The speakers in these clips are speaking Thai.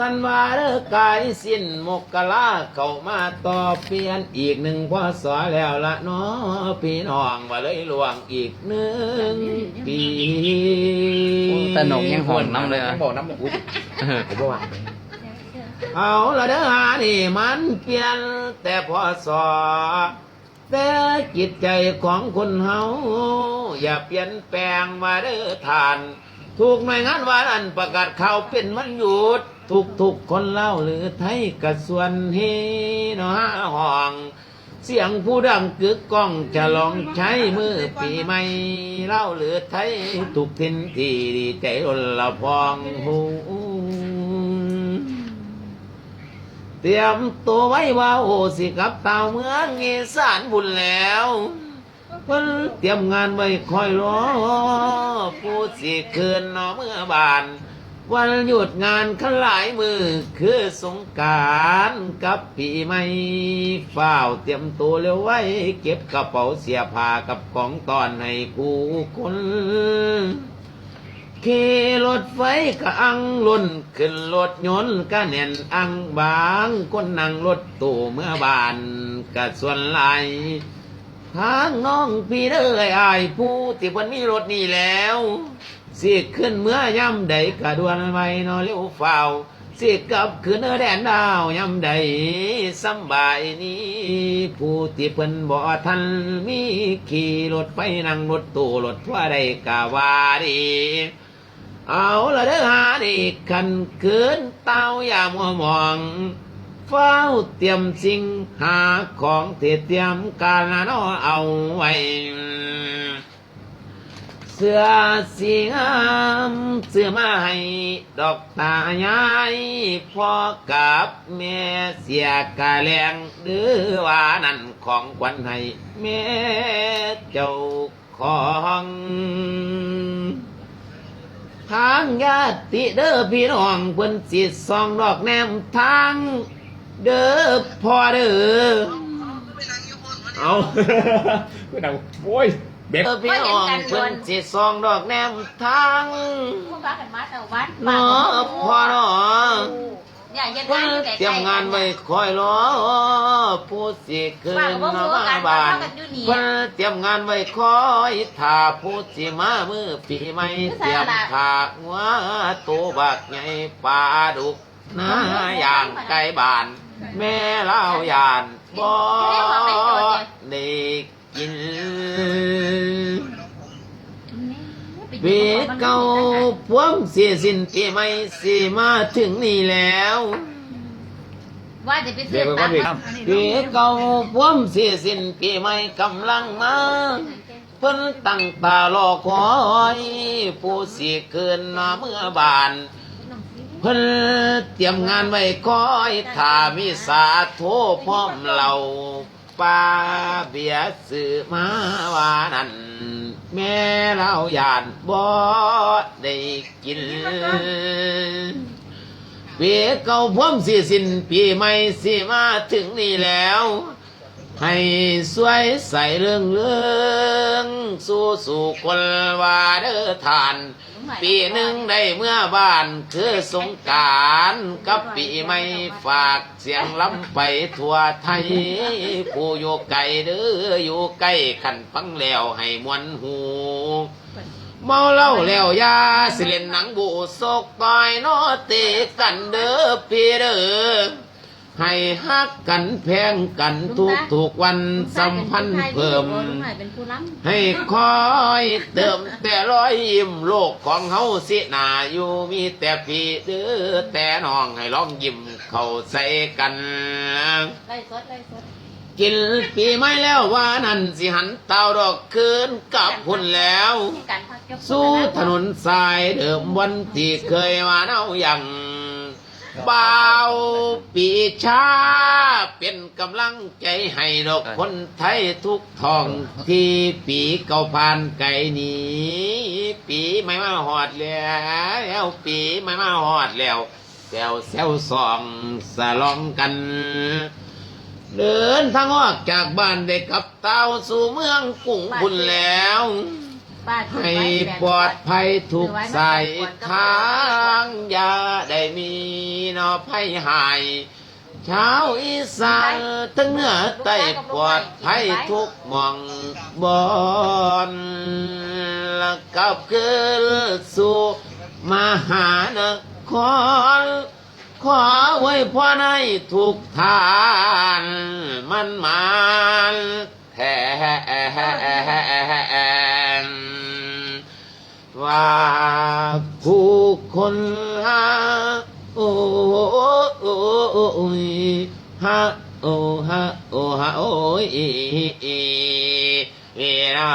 ตันวาเด้อกายสิ้นมกลาเข้ามาต่อเปลี่ยนอีกหนึ่งพศแล้วละเนาะพี่น้องว่าเลยลวงอีกหนึ่งปีโอ้ตะหนกยังห่วงน้ำเลยอะงบอกน้ำหนกอุ้ยผมบอกว่าเอาละเด้อหานี่มันเปลี่ยนแต่พอสอแต่จิตใจของคนเฮาอย่าเปลี่ยนแปลงมาเด้อทาน ถูกหน่วยงานวานันประกาศข่าวเป็นวันหยุด ทุกทุกๆคนเล่าหรือไทยกระส่วนเฮนาะห้อง เสียงผู้ดังกึกก้องจะลองใช้มือปีใหม่เล่าหรือไทยทุกทินที่ดีใจรนละพองหูเตรียมตัวไว้ว่าโอสิกลับต่าเมืองอีสานบุญแล้วเพิ่นเตรียมงานไว้คอยรอผู้สิคืนนอเมื่อบาน วันหยุดงานขันหลายมือคือสงการกับปีใหม่ฝ้าวเตรียมตัวเร็วไว้ เก็บกระเป๋าเสียผ้ากับของตอนให้คู่คนขี่รถไฟก็อังลุ่นขึ้นรถยนต์ก็แน่นอังบางคนนั่งรถตู้เมื่อบานก็ส่วนไหลทางน้องพี่เด้ออายผู้ที่เพิ่นมีรถนี่แล้ว สิขึ้นเมื่อย่ำใดกระดวนไว้นอเร็วเฝ้าสิกลับขึ้นเนอแดนดาวย่ำใดสำบายนี้ ผู้ที่เพิ่นบ่ทันมีขี่รถไฟนั่งรถตู้รถทั่วใดกะว่าดี เอาละเด้อหาดีขันเกินเต้าอย่ามัวมองเฝ้าเตรียมสิ่งหาของที่เตรียมการนาะเอาไว้ สื้อสีงามเสื้อมาให้ดอกตายายพ่อกับแม่เสียกาแรงหรือว่านั่นของขวัญให้แม่เจ้าของทางญาติเด้อพี่น้องเพิ่นสิส่องดอกแนมทางเด้อพ่อเด้อเอาก็ดังโว้ย เบ็ดเด้อพี่น้องเพิ่นสิส่องดอกแนมทางพวกบ้ากันมาแต่วัดเนาะพ่อเนาะอย่าเย็นเพิ่ร้านนอยู่ใกล้ๆเตรียมงานไว้คอยรอผู้สิคืนเนาะมาบ้านเพิ่นเตรียมงานไว้คอยถ้าผู้สิมามือปีใหม่เตรียมขากหัวตัวบักใหญ่ปลาดุกนาอย่างไก่บาน แม่เล่ายานบ่ได้กิน ปีเก่าพวงเสียสิ้นปีใหม่สิมาถึงนี่แล้วว่าจะไปซื้อตังค์ปีเก่าพวงเสียสิ้นปีใหม่กำลังมาเพิ่นตั้งตารอคอยผู้สิเกินนาเมื่อบานเพิ่นเตรียมงานไว้คอยถ้ามีสาโทพร้อมเรา ปาเบียร์ซื้อมาวานันแม่เรายานบ่ได้กินเปีเก่าพร้อมสิสิ้นปีใหม่สิมาถึงนี่แล้ว ให้สวยใสเรื่องเรื่อง สู้สู่คนว่าเด้อทาน ปีหนึ่งได้เมื่อบ้านคือสงกรารกับปีใหม่ฝากเสียงล้ำไปทั่วไทย ผู้อยู่ไกลเด้ออยู่ใกล้ขันฟังแล้วให้มวนหูเมาเหล้าแล้วยาสิเล่นหนังบูสกต่อยนอเตะกันเด้อพี่เด้อ ให้ฮักกันแพงกันทุกทุกๆวันสัมพันธ์เพิ่มเป็นผู้ล้ให้คอยเติมแต่ร้อยยิ้มโลกของเฮาสิหนาอยู่มีแต่พี่เด้อแต่น้องให้ลองยิ้มเข้าใส่กันำไล่สดไล่สดกินปีใหม่แล้วว่านั่นสิหันเตาดอกคืนกลับพุ่นแล้วการพักยกสู่ถนนสายเดิมวันที่เคยมาเน่าอย่าง บ่าวปีชา เป็นกำลังใจให้ดอกคนไทยทุกท้องที่ปีเก่าผ่านไกลนี้ปีไม่มาหอดแล้วปีไม่มาหอดแล้วแซวแซวสองสลองกัน เดินทางออกจากบ้านได้กับเต้าสู่เมืองกรุงพุ่นแล้ว ป้าถือให้ไว้แบบปลอดภัยทุกสายทางอย่าได้มีนอภัยหายชาวอีสานทั้งเหนือใต้ปลอดภัยทุกหมองบอนแล้วกลับคืนสู่มหานคร ขอไว้พ่อในทุกทาน มันมันแท ว่าผู้คนหาโอ้โอ้โอ้ยฮะโอ้ฮะโอ้ฮะโอ้ยเวลา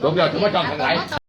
ผมเดี๋ยวจะมาจองทางไหน